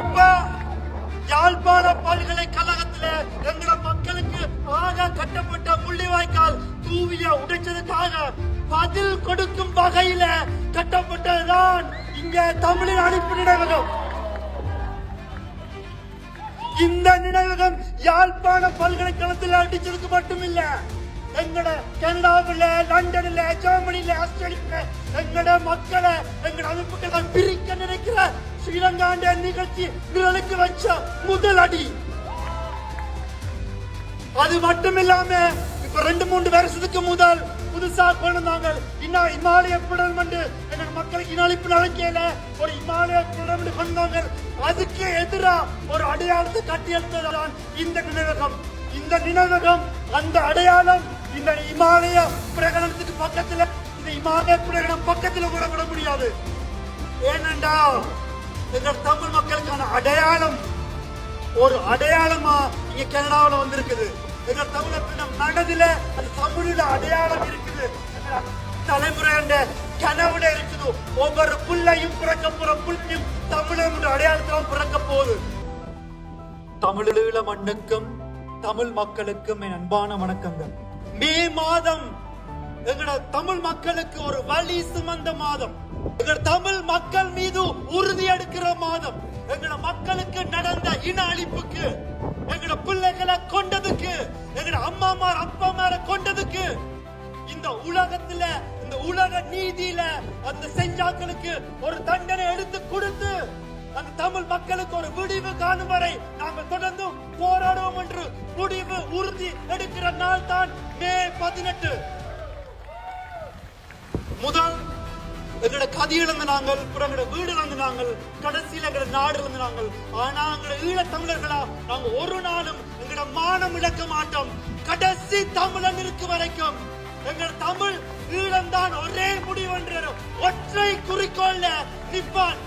இப்ப யாழ்ப்பாண பல்கலைக்கழகத்துல எங்க மக்களுக்கு ஆக கட்டப்பட்ட முள்ளிவாய்க்கால் தூவிய உடைச்சதுக்காக பதில் கொடுக்கும் வகையில கட்டப்பட்டதுதான் இங்க தமிழின் அனுப்பு நினைவகம். இந்த நினைவகம் யாழ்ப்பாண பல்கலைக்கழகத்தில் அடிச்சதுக்கு மட்டுமில்ல. எங்கட கனடாவில் லண்டன்ல ஜெர்மனில ஆஸ்திரேலியா எங்கட மக்களை எங்கட அமைப்புகளை பிரிக்க நினைக்கிற ஸ்ரீலங்காண்ட நிகழ்ச்சி நிரலுக்கு வச்ச முதல் அடி அது மட்டும் இல்லாம இப்ப ரெண்டு மூன்று வருஷத்துக்கு முதல் புதுசா கொண்டு வந்தாங்க இன்னும் இமாலய புடல் எங்க மக்களுக்கு இனழிப்பு நடக்கையில ஒரு இமாலய புடல் கொண்டாங்க அதுக்கு எதிரா ஒரு அடையாளத்தை கட்டியெழுத்ததான் இந்த நினைவகம் இந்த நினைவகம் அந்த அடையாளம் இந்த இமாலய பிரகடனத்துக்கு பக்கத்துல இந்த இமாலய பிரகடனம் பக்கத்துல கூட விட முடியாது ஏனென்றால் எங்கள் தமிழ் மக்களுக்கான அடையாளம் ஒரு அடையாளமா இங்க கனடாவில் வந்திருக்குது. எங்கள் தமிழத்தினம் மனதில அது தமிழில அடையாளம் இருக்குது. எங்க தலைமுறையாண்ட இருக்குது. ஒவ்வொரு புள்ளையும் பிறக்க போற புள்ளையும் தமிழன் அடையாளத்தான் பிறக்க போகுது. தமிழீழ மண்ணுக்கும் தமிழ் மக்களுக்கும் என் அன்பான வணக்கங்கள். மே மாதம் எங்கட தமிழ் மக்களுக்கு ஒரு வழி சுமந்த மாதம். எங்கள் தமிழ் மக்கள் மீது உறுதி எங்கட மக்களுக்கு நடந்த இன அழிப்புக்கு எங்கட பிள்ளைகளை கொண்டதுக்கு எங்கட அம்மாமார் அப்பாமார கொண்டதுக்கு இந்த உலகத்துல இந்த உலக நீதியில அந்த செஞ்சாக்களுக்கு ஒரு தண்டனை எடுத்து கொடுத்து அந்த தமிழ் மக்களுக்கு ஒரு விடிவு காணும் வரை நாங்கள் தொடர்ந்து போராடுவோம் என்று முடிவு உறுதி எடுக்கிற நாள் தான் மே பதினெட்டு. முதல் எங்களோட கதி இழந்த நாங்கள் எங்களோட வீடு இழந்த நாங்கள் கடைசியில எங்களோட நாடு இழந்த நாங்கள் ஆனா எங்களோட ஈழ தமிழர்களா நாங்க ஒரு நாளும் எங்களோட மானம் இழக்க மாட்டோம். கடைசி தமிழன் இருக்கு வரைக்கும். எங்கள் தமிழ் ஈழம்தான் ஒரே முடிவென்ற ஒற்றை குறிக்கோள்ல நிப்பான்.